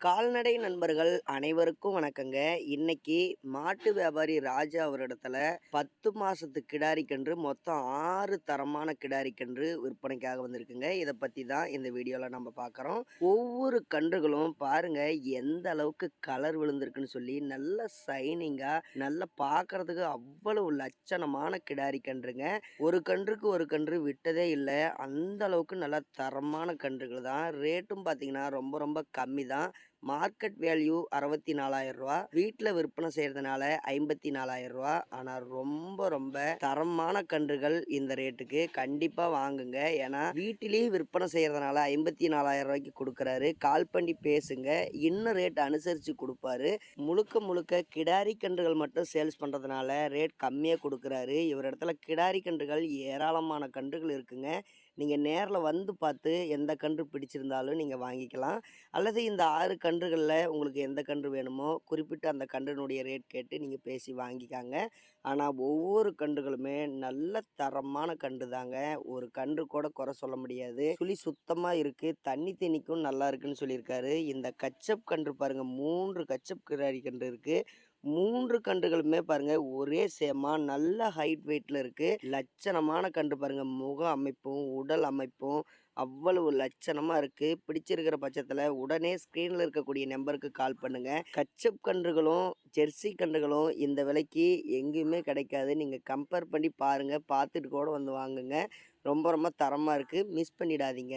கால்நடை நண்பர்கள் அனைவருக்கும் வணக்கங்க. இன்னைக்கு மாட்டு வியாபாரி ராஜா அவரிடத்துல பத்து மாசத்து கிடாரி கன்று மொத்தம் ஆறு தரமான கிடாரி கன்று விற்பனைக்காக வந்திருக்குங்க. இதை பத்தி தான் இந்த வீடியோல நம்ம பார்க்குறோம் ஒவ்வொரு கன்றுகளும் பாருங்க எந்த அளவுக்கு கலர் விழுந்திருக்குன்னு சொல்லி நல்ல சைனிங்கா நல்ல பார்க்கறதுக்கு அவ்வளவு லட்சணமான கிடாரி கன்றுங்க ஒரு கன்றுக்கு ஒரு கன்று விட்டதே இல்லை அந்த அளவுக்கு நல்ல தரமான கன்றுகள் தான். ரேட்டும் பார்த்தீங்கன்னா ரொம்ப ரொம்ப கம்மி தான். மார்க்கெட் வேல்யூ அறுபத்தி நாலாயிரம் ரூபா வீட்டில் விற்பனை செய்கிறதுனால ஐம்பத்தி நாலாயிரம் ரூபா ஆனால் ரொம்ப ரொம்ப தரமான கன்றுகள் இந்த ரேட்டுக்கு கண்டிப்பாக வாங்குங்க. ஏன்னா வீட்டிலேயே விற்பனை செய்கிறதுனால ஐம்பத்தி நாலாயிரம் ரூபாய்க்கு கொடுக்குறாரு. கால் பண்ணி பேசுங்க. இன்னும் ரேட் அனுசரித்து கொடுப்பாரு. முழுக்க முழுக்க கிடாரி கன்றுகள் மட்டும் சேல்ஸ் பண்ணுறதுனால ரேட் கம்மியாக கொடுக்குறாரு. இவர் இடத்துல கிடாரி கன்றுகள் ஏராளமான கன்றுகள் இருக்குங்க. நீங்கள் நேரில் வந்து பார்த்து எந்த கன்று பிடிச்சிருந்தாலும் நீங்கள் வாங்கிக்கலாம். அல்லது இந்த ஆறு கன்றுகளில் உங்களுக்கு எந்த கன்று வேணுமோ குறிப்பிட்ட அந்த கன்றுனுடைய ரேட் கேட்டு நீங்கள் பேசி வாங்கிக்காங்க. ஆனால் ஒவ்வொரு கன்றுகளுமே நல்ல தரமான கன்று தாங்க ஒரு கன்று கூட குறை சொல்ல முடியாது. சுழி சுத்தமாக இருக்குது தண்ணி தண்ணிக்கும் நல்லா இருக்குன்னு சொல்லியிருக்காரு. இந்த கச்சப் கன்று பாருங்கள் மூன்று கச்சப் கிராரி கன்று இருக்குது மூன்று கன்றுகளுமே பாருங்க ஒரே சேமா நல்ல ஹைட் வெயிட்ல இருக்கு. லட்சணமான கன்று பாருங்க. முக அமைப்பும் உடல் அமைப்பும் அவ்வளவு லட்சணமா இருக்கு. பிடிச்சிருக்கிற பட்சத்துல உடனே ஸ்கிரீன்ல இருக்கக்கூடிய நம்பருக்கு கால் பண்ணுங்க. கச்சப் கன்றுகளும் ஜெர்சி கன்றுகளும் இந்த விலைக்கு எங்கேயுமே கிடைக்காது. நீங்க கம்பேர் பண்ணி பாருங்க. பார்த்துட்டு கூட வந்து வாங்குங்க. ரொம்ப ரொம்ப தரமா இருக்கு. மிஸ் பண்ணிடாதீங்க.